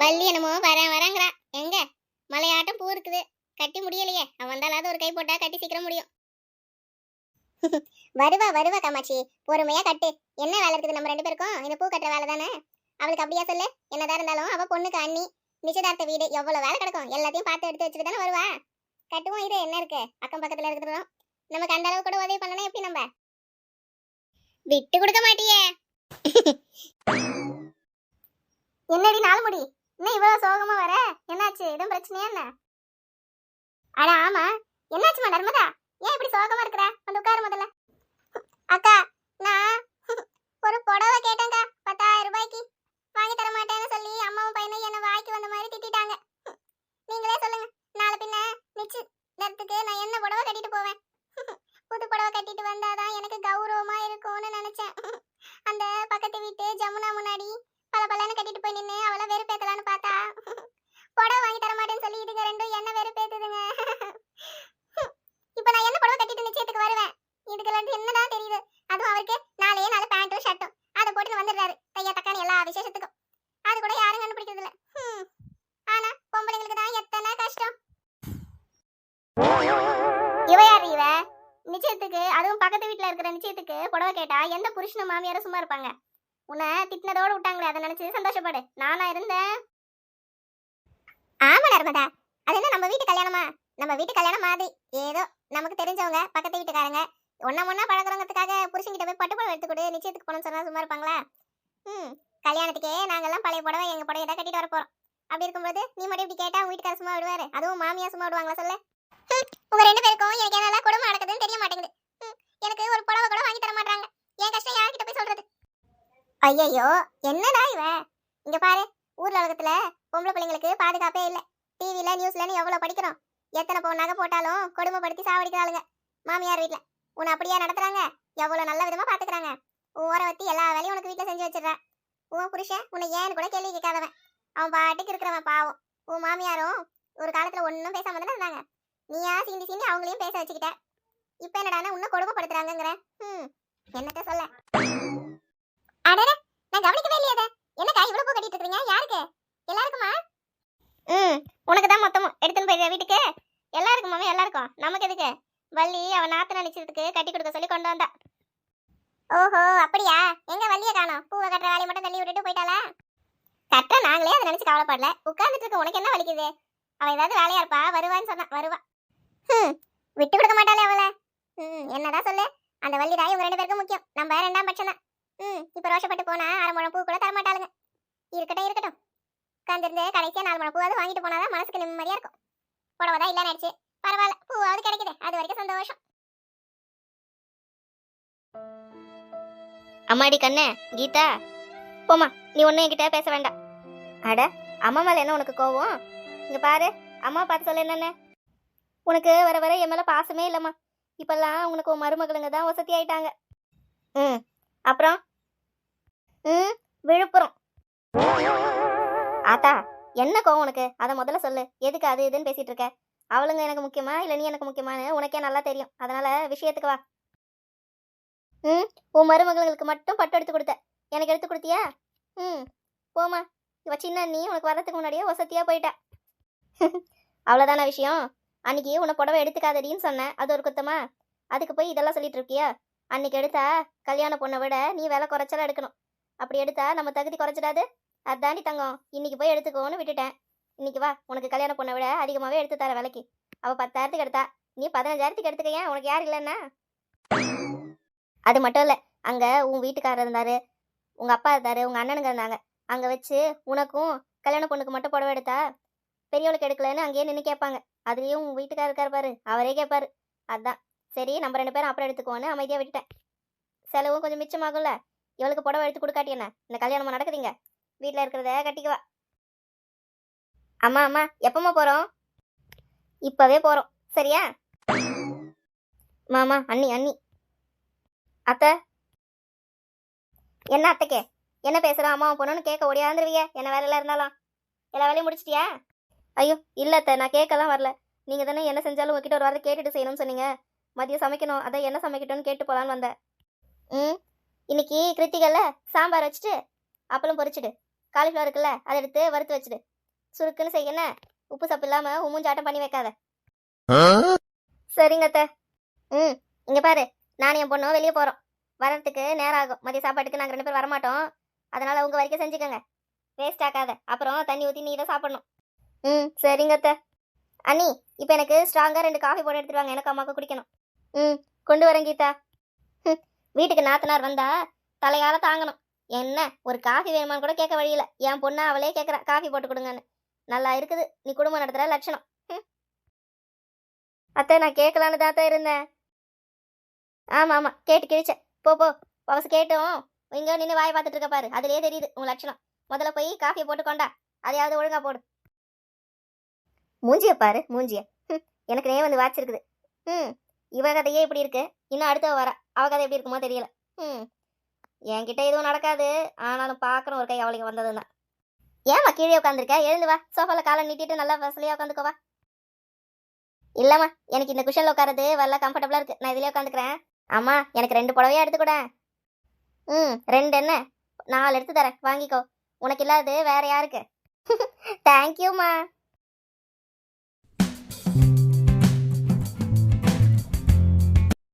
வள்ளி என்னமோ வரேன் வரேங்கிறா எங்க? மலையாட்டம் பூ இருக்குது கட்டி முடியலையே. அவன் வந்தாலாவது ஒரு கை போட்டா கட்டி சீக்கிரம் முடியும். வருவா வருவா காமாட்சி. பொறுமையா கட்டு. என்ன வேலை இருக்குது நம்ம ரெண்டு பேருக்கும்? இந்த பூ கட்டுற வேலை தானே? அவளுக்கு அப்படியா சொல்லு? என்னதான் இருந்தாலும் அவ பொண்ணுக்கு அண்ணி. நிச்சயதார்த்த வீடு. எவ்வளவு வேலை கிடக்கும்? எல்லாத்தையும் பார்த்து எடுத்து வச்சுட்டு தானே வருவா? கட்டுவோம் இது. என்ன இருக்கு? அக்கம் பக்கத்துல இருக்கிறோம் நமக்கு அந்த அளவு கூட உதவி பண்ணனா எப்படி நம்ம? விட்டு கொடுக்க மாட்டியே. என்னடி நாலுமுடி முடி? என்ன இவ்வளவு சோகமா வர? என்னாச்சு? எதுவும் பிரச்சனையா என்ன? அட ஆமா. என்னாச்சுமா நர்மதா? ஏன் இப்படி சோகமா இருக்கிற? வந்து உட்காரு முதல்ல. அக்கா நான் ஒரு புடவை கேட்டேங்க பத்தாயிரம் ரூபாய்க்கு. வாங்கி தர மாட்டேன்னு சொல்லி அம்மாவும் பையனும் என்ன வாய்க்கு வந்த மாதிரி திட்டாங்க நீங்களே சொல்லுங்க. நாளை பின்ன நிச்சயத்துக்கு நான் என்ன புடவை கட்டிட்டு போவேன்? புது புடவை கட்டிட்டு வந்தாதான் எனக்கு கௌரவமா இருக்கும்னு நினைச்சேன். கட்டிட்டு போய் நின்று அவளை வெறுப்பேத்தலான்னு பார்த்தா புடவை வாங்கி தர மாட்டேன்னு சொல்லி இதுங்க ரெண்டும் என்ன வெறுப்பேத்துதுங்க. இப்போ நான் என்ன புடவை கட்டிட்டு நிச்சயத்துக்கு வருவேன்? இதுக்கு ரெண்டு என்னதான் தெரியுது? அதுவும் அவருக்கு நாலே நாலு பேண்ட்டும் ஷர்ட்டும் அதை போட்டு வந்துடுறாரு. தையா தக்கான எல்லா விசேஷத்துக்கும். அது கூட யாரும் கண்டுபிடிக்கிறது இல்லை ஆனா பொம்பளைங்களுக்கு தான் எத்தனை கஷ்டம். இவ யார் இவ? நிச்சயத்துக்கு அதுவும் பக்கத்து வீட்டுல இருக்கிற நிச்சயத்துக்கு புடவை கேட்டா எந்த புருஷனும் மாமியாரும் சும்மா இருப்பாங்க. உன்னை திட்டினதோட விட்டாங்களே அதை நினைச்சு சந்தோஷப்படு. நானா இருந்தேன். ஆமா நர்மதா அது என்ன நம்ம வீட்டு கல்யாணமா? நம்ம வீட்டு கல்யாணம் மாதிரி. ஏதோ நமக்கு தெரிஞ்சவங்க பக்கத்து வீட்டுக்காரங்க ஒன்னா ஒன்னா பழகுறவங்கிறதுக்காக புருஷன்கிட்ட போய் பட்டு புடவை எடுத்து கொடு நிச்சயத்துக்கு போகணும்னு சொன்னா சும்மா இருப்பாங்களா? ம் கல்யாணத்துக்கே நாங்கெல்லாம் பழைய புடவை எங்க புடவை தான் கட்டிட்டு வர போறோம் அப்படி இருக்கும்போது நீ மட்டும் இப்படி கேட்டா உங்க வீட்டுக்கார சும்மா விடுவாரு. அதுவும் மாமியா சும்மா விடுவாங்களா சொல்லு? உங்க ரெண்டு பேருக்கும் எனக்கு என்னெல்லாம் குடும்பம் நடக்குதுன்னு தெரிய மாட்டேங்குது. எனக்கு ஒரு புடவை கூட வாங்கி தர மாட்டாங்க என் கஷ்டம் யார்கிட்ட போய் சொல்றது? ஐயையோ என்னடா இவ? இங்க பாரு ஊர்ல உலகத்துல பொம்பளை பிள்ளைங்களுக்கு பாதுகாப்பே இல்ல. டிவில நியூஸ்லன்னு எவ்வளவு படிக்கிறோம்? எத்தனை போ நகை போட்டாலும் கொடுமைப்படுத்தி சாவடிக்கிறாளுங்க. மாமியார் வீட்டுல உன்னை அப்படியே நடத்துறாங்க. எவ்வளவு நல்ல விதமா பாத்துக்கிறாங்க. உன் ஊரை வத்தி எல்லா வேலையும் உனக்கு வீட்டுல செஞ்சு வச்சிடறேன் உன் புருஷன் உன்னை ஏன்னு கூட கேள்வி கேட்காதவன். அவன் பாட்டுக்கு இருக்கிறவன் பாவம். உன் மாமியாரும் ஒரு காலத்துல ஒன்னும் பேசாம தானே இருந்தாங்க. நீயா சீண்டி சீண்டி அவங்களையும் பேச வச்சுக்கிட்ட. இப்ப என்னடானா உன்னை கொடுமைப்படுத்துறாங்கிற ம் என்னத்த சொல்ல? அடடே நான் கவனிக்கவே இல்லையே. என்னக்கா இவ்வளவு பூ கட்டிட்டு இருக்கீங்க? யாருக்கு? எல்லாருக்குமா? ம் உனக்கு தான் மொத்தமும். எடுத்துன்னு போயிடுற வீட்டுக்கு. எல்லாருக்கும் மாமா? எல்லாருக்கும். நமக்கு எதுக்கு? வள்ளி அவ நாத்து நினைச்சதுக்கு கட்டி கொடுக்க சொல்லி கொண்டு வந்தா. ஓஹோ அப்படியா? எங்க வள்ளிய காணோம்? பூவை கட்டுற வேலையை மட்டும் தள்ளி விட்டுட்டு போயிட்டாளா? கட்ட நாங்களே அதை நினைச்சு கவலைப்படல. உட்கார்ந்துட்டு இருக்க உனக்கு என்ன வலிக்குது? அவ ஏதாவது வேலையா இருப்பா? வருவான்னு சொன்னா வருவா. ஹம், விட்டு கொடுக்க மாட்டாளே அவளை. ம் என்னதான் சொல்லு. அந்த வள்ளி தான் இவங்க ரெண்டு பேருக்கும் முக்கியம். நம்ம ரெண்டாம் பட்சம் தான் ம் இப்போ ரோஷப்பட்டு போனா அரை முழம் பூ கூட தரமாட்டாளுங்க. இருக்கட்டும் இருக்கட்டும். உட்காந்துருந்து கடைசியாக நாலு முழம் பூவாவது வாங்கிட்டு போனாதான் மனசுக்கு நிம்மதியாக இருக்கும். புடவை இல்லைன்னு ஆயிடுச்சு. பரவாயில்ல பூவாவது கிடைக்குது. அது வரைக்கும் சந்தோஷம். அம்மாடி கண்ணே கீதா. போமா நீ ஒன்றும் என்கிட்ட பேச வேண்டாம். அட அம்மா மேலே என்ன உனக்கு கோவம்? இங்கே பாரு அம்மா பார்த்து சொல்ல என்னென்ன. உனக்கு வர வர என் மேல பாசமே இல்லம்மா. இப்போல்லாம் உனக்கு உன் மருமகளுங்க தான் வசதி ஆயிட்டாங்க. ம் அப்புறம்? ம் விழுப்புரம். ஆத்தா என்ன கோவம் உனக்கு? அதை முதல்ல சொல்லு. எதுக்கு அது இதுன்னு பேசிட்டு இருக்க அவளுங்க எனக்கு முக்கியமா? இல்லை நீ எனக்கு முக்கியமான்னு உனக்கே நல்லா தெரியும். அதனால விஷயத்துக்கு வா. ம் உன் மருமகளுக்கு மட்டும் பட்டு எடுத்து கொடுத்த எனக்கு எடுத்து கொடுத்தியா? ம் போமா இவ சின்ன நீ உனக்கு வர்றதுக்கு முன்னாடியே வசதியா போயிட்டா. அவ்வளோதான விஷயம்? அன்னைக்கு உன்னை புடவை எடுத்துக்காதடின்னு சொன்னேன். அது ஒரு குத்தமா? அதுக்கு போய் இதெல்லாம் சொல்லிட்டு இருக்கியா? அன்னைக்கு எடுத்தா கல்யாண பொண்ணை விட நீ விலை குறைச்சலா எடுக்கணும். அப்படி எடுத்தா நம்ம தகுதி குறைச்சிடாது அதாண்டி தங்கம். இன்னைக்கு போய் எடுத்துக்கோன்னு விட்டுட்டேன். இன்னைக்கு வா உனக்கு கல்யாண பொண்ணை விட அதிகமாகவே எடுத்து தர விலைக்கு. அவள் பத்தாயிரத்துக்கு எடுத்தா. நீ பதினஞ்சாயிரத்துக்கு எடுத்துக்க ஏன்? உனக்கு யார் இல்லைன்னா? அது மட்டும் இல்லை. அங்கே உன் வீட்டுக்காரர் இருந்தார். உங்கள் அப்பா இருந்தார். உங்கள் அண்ணனுங்க இருந்தாங்க. அங்கே வச்சு உனக்கும் கல்யாண பொண்ணுக்கு மட்டும் புடவை எடுத்தா பெரியவளுக்கு எடுக்கலன்னு அங்கேயே நின்று கேட்பாங்க. அதுலேயும் உன் வீட்டுக்காரர் இருக்கார் பாரு. அவரே கேட்பாரு. அதான். சரி நம்ம ரெண்டு பேரும் அப்புறம் எடுத்துக்கோன்னு அமைதியாக விட்டுட்டேன். செலவும் கொஞ்சம் மிச்சமாகும்ல? இவளுக்கு புடவை எடுத்து கொடுக்காட்டி என்ன? இந்த கல்யாணமா நடக்குதுங்க. வீட்டில் இருக்கிறத கட்டிக்குவா அம்மா அம்மா எப்பம்மா போகிறோம் இப்போவே போகிறோம் சரியா? மாமா அண்ணி அண்ணி. அத்தை? என்ன அத்தைக்கே? என்ன பேசுகிறோம் அம்மாவை பொண்ணுன்னு கேட்க ஓடியாந்துருவிய என்ன வேலையில் இருந்தாலும். எல்லா வேலையும் முடிச்சிட்டியா? ஐயோ இல்லை அத்தை நான் கேட்கலாம் வரல. நீங்கள் தானே என்ன செஞ்சாலும் உங்ககிட்ட ஒரு வாரத்தை கேட்டுட்டு செய்யணும்னு சொன்னீங்க. மதியம் சமைக்கணும். அதான் என்ன சமைக்கட்டும்னு கேட்டு போகலான்னு வந்தேன். ம்? இன்னைக்கு கிருத்திகல்ல சாம்பார் வச்சுட்டு அப்பளம் பொரிச்சிடு. காலிஃப்ளவர் இருக்குல்ல அதை எடுத்து வறுத்து வச்சிடு. சுருக்குன்னு செய்யணும் உப்பு சப்பு இல்லாம உம்முஞ்சாட்டம் பண்ணி வைக்காத. சரிங்க அத்தை. ம் இங்க பாரு. நானும் என் பொண்ணும் வெளியே போறோம். வரதுக்கு நேரம் ஆகும். மதிய சாப்பாட்டுக்கு நாங்க ரெண்டு பேரும் வரமாட்டோம். அதனால உங்க வரைக்கும் செஞ்சுக்கோங்க. வேஸ்ட் ஆக்காத. அப்புறம் தண்ணி ஊத்தி நீ தான் சாப்பிடணும். ம் சரிங்க அத்தை. அண்ணி இப்போ எனக்கு ஸ்ட்ராங்கா ரெண்டு காஃபி போட்டு எடுத்துட்டு வாங்க. எனக்கு அம்மாவுக்கு குடிக்கணும். ம் கொண்டு வரேன் கீதா. வீட்டுக்கு நாத்தனார் வந்தா தலையால தாங்கணும். என்ன ஒரு காஃபி வேணுமான்னு கூட கேட்க வழியில. என் பொண்ணு அவளே கேட்குறா காஃபி போட்டு கொடுங்கன்னு. நல்லா இருக்குது நீ குடும்பம் நடத்துற லட்சணம். ஹம். அத்தை நான் கேட்கலான்னு தான் இருந்தேன். ஆமா ஆமா கேட்டு கிழிச்சேன். போ போ. பவசு கேட்டோம். இங்கே நின்று வாய் பார்த்துட்டு இருக்க பாரு. அதுலயே தெரியுது உன் லட்சணம். முதல்ல போய் காஃபி போட்டு கொண்டா. அதையாவது ஒழுங்கா போடு. மூஞ்சிய பாரு மூஞ்சிய. எனக்கு நே வந்து வாச்சிருக்குது. ம் இவ கதையே இப்படி இருக்கு. இன்னும் அடுத்தவ வரா. அவ கதை எப்படி இருக்குமோ தெரியல. ம். என்கிட்ட எதுவும் நடக்காது. ஆனாலும் பார்க்கணும் ஒரு கை அவளுக்கு வந்ததுன்னா ஏம்மா கீழே உட்காந்துருக்க எழுந்து வா. சோஃபால காலை நீட்டிட்டு நல்லா வசதியா உட்காந்துக்கோவா இல்லைம்மா எனக்கு இந்த குஷனில் உட்காரது வரல. கம்ஃபர்டபுளாக இருக்கு. நான் இதிலே உட்காந்துக்கிறேன். அம்மா எனக்கு ரெண்டு புடவையா எடுத்துக்கூட ம் ரெண்டு என்ன? நாலு எடுத்து தரேன். வாங்கிக்கோ. உனக்கு இல்லாதது வேற யாருக்கு? தேங்க்யூம்மா